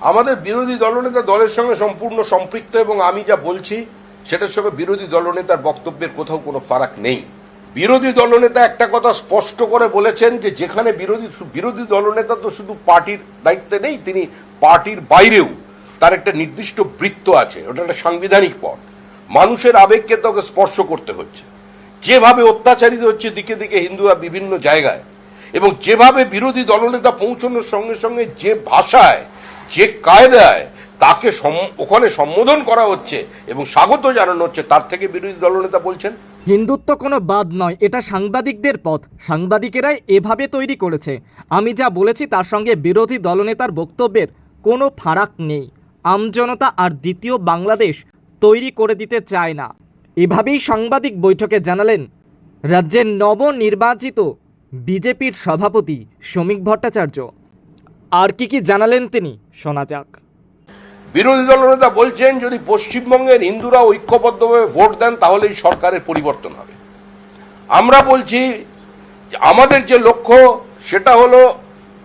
আমাদের বিরোধী দলনেতা দলের সঙ্গে সম্পূর্ণ সম্পৃক্ত এবং আমি যা বলছি, সেটার সঙ্গে বিরোধী দলনেতার বক্তব্যের কোথাও কোনো ফারাক নেই। বিরোধী দলনেতা একটা কথা স্পষ্ট করে বলেছেন যে, যেখানে বিরোধী বিরোধী দলনেতা তো শুধু পার্টির দায়িত্বে নেই, তিনি পার্টির বাইরেও তার একটা নির্দিষ্ট বৃত্ত আছে, ওটা একটা সাংবিধানিক পথ। মানুষের আবেগকে তোকে স্পর্শ করতে হচ্ছে। যেভাবে অত্যাচারিত হচ্ছে দিকে দিকে হিন্দুরা বিভিন্ন জায়গায়, এবং যেভাবে বিরোধী দলনেতা পৌঁছানোর সঙ্গে সঙ্গে যে ভাষায় যে কায়দায় তাকে ওখানে সম্বোধন করা হচ্ছে এবং স্বাগত জানানো হচ্ছে, তার থেকে বিরোধী দলনেতা বলছেন। হিন্দুত্ব কোনো বাদ নয়, এটা সাংবাদিকদের পথ। সাংবাদিকেরাই এভাবে তৈরি করেছে। আমি যা বলেছি তার সঙ্গে বিরোধী দলনেতার বক্তব্যের কোনো ফারাক নেই। আমজনতা আর দ্বিতীয় বাংলাদেশ তৈরি করে দিতে চায় না। এভাবেই সাংবাদিক বৈঠকে জানালেন রাজ্যের নবনির্বাচিত বিজেপির সভাপতি শ্রমিক ভট্টাচার্য। আর কি কি জানালেন তিনি? শোনা যাক। বিরোধী দলনেতা বলছেন, যদি পশ্চিমবঙ্গের হিন্দুরা ঐক্যবদ্ধভাবে ভোট দেন তাহলে এই সরকারের পরিবর্তন হবে। আমরা বলছি, আমাদের যে লক্ষ্য, সেটা হলো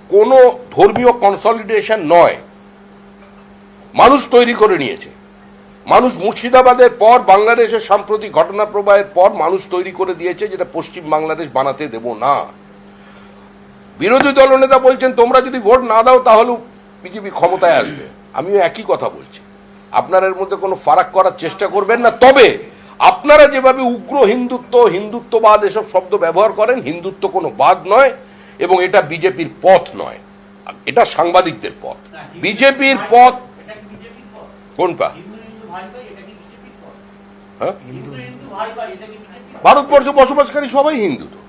কোনো ধর্মীয় কনসলিডেশন নয়। মানুষ তৈরি করে নিয়েছে। মানুষ মুর্শিদাবাদের পর, বাংলাদেশের সাম্প্রতিক ঘটনা প্রবাহের পর মানুষ তৈরি করে দিয়েছে, যেটা পশ্চিম বাংলাদেশ বানাতে দেব না। বিরোধী দলনেতা বলছেন তোমরা যদি ভোট না দাও তাহলে বিজেপি ক্ষমতায় আসবে। আমিও একই কথা বলছি। আপনারা এর মধ্যে কোনো ফারাক করার চেষ্টা করবেন না। তবে আপনারা যেভাবে উগ্র হিন্দুত্ব হিন্দুত্ববাদ এসব শব্দ ব্যবহার করেন হিন্দুত্ব কোনো বাদ নয় এবং এটা বিজেপির পথ নয়। এটা সাংবাদিকদের পথ। বিজেপির পথ কোনটা? হ্যাঁ? ভারতবর্ষে বসবাসকারী সবাই হিন্দু তো।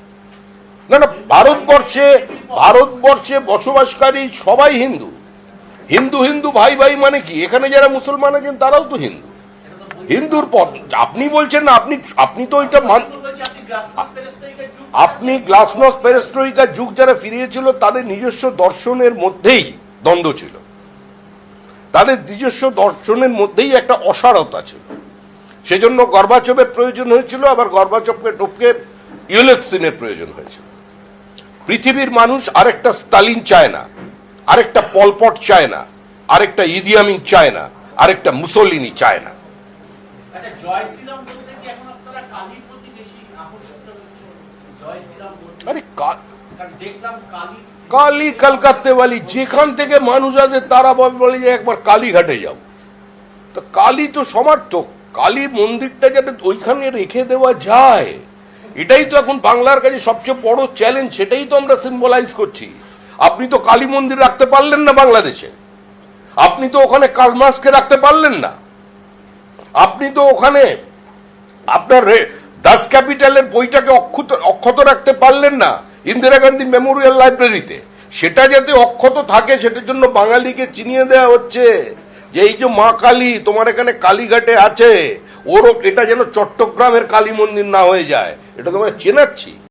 না না, ভারতবর্ষে ভারতবর্ষে বসবাসকারী সবাই হিন্দু। হিন্দু হিন্দু, ভাই ভাই মানে কি? এখানে যারা মুসলমান আছেন, তারাও তো হিন্দু। হিন্দুর পথ, আপনি বলছেন না, আপনি আপনি তো ওইটা মান আপনি গ্লাসনস পেরেস্ট্রোইকার যুগ যারা ফিরিয়েছিল, তাদের নিজস্ব দর্শনের মধ্যেই দ্বন্দ্ব ছিল। তাদের নিজস্ব দর্শনের মধ্যেই একটা অসারতা ছিল। সেজন্য গর্বাচপের প্রয়োজন হয়েছিল, আবার গর্বাচপকে টপকে ইউলেক্সিনের প্রয়োজন হয়েছিল। পৃথিবীর মানুষ আরেকটা স্টালিন চায় না আরেকটা পলপট চায় না আরেকটা ইদিয়ামিন চায় না আরেকটা মুসলিনি চায় না। আচ্ছা আরে কালী কালী কলকাতে বালি যেখান থেকে মানুষ আছে তারা বলে বলে যে একবার কালীঘাটে যাও। তো কালী তো সমার্থক। কালী মন্দিরটা যাতে ওইখানে রেখে দেওয়া যায়। এটাই তো এখন বাংলার কাছে সবচেয়ে বড় চ্যালেঞ্জ সেটাই তো আমরা সিম্বলাইজ করছি। আপনি তো কালী মন্দির রাখতে পারলেন না বাংলাদেশে। আপনি তো ওখানে কালমাসকে রাখতে পারলেন না। আপনি তো ওখানে আপনার দাস ক্যাপিটালের বইটাকে অক্ষত অক্ষত রাখতে পারলেন না ইন্দিরা গান্ধী মেমোরিয়াল লাইব্রেরিতে। সেটা যাতে অক্ষত থাকে, সেটার জন্য বাঙালিকে চিনিয়ে দেওয়া হচ্ছে যে এই যে মা কালী, তোমার এখানে কালীঘাটে আছে। ওরও এটা যেন চট্টগ্রামের কালী মন্দির না হয়ে যায় এটা তোমাকে চেনাচ্ছি।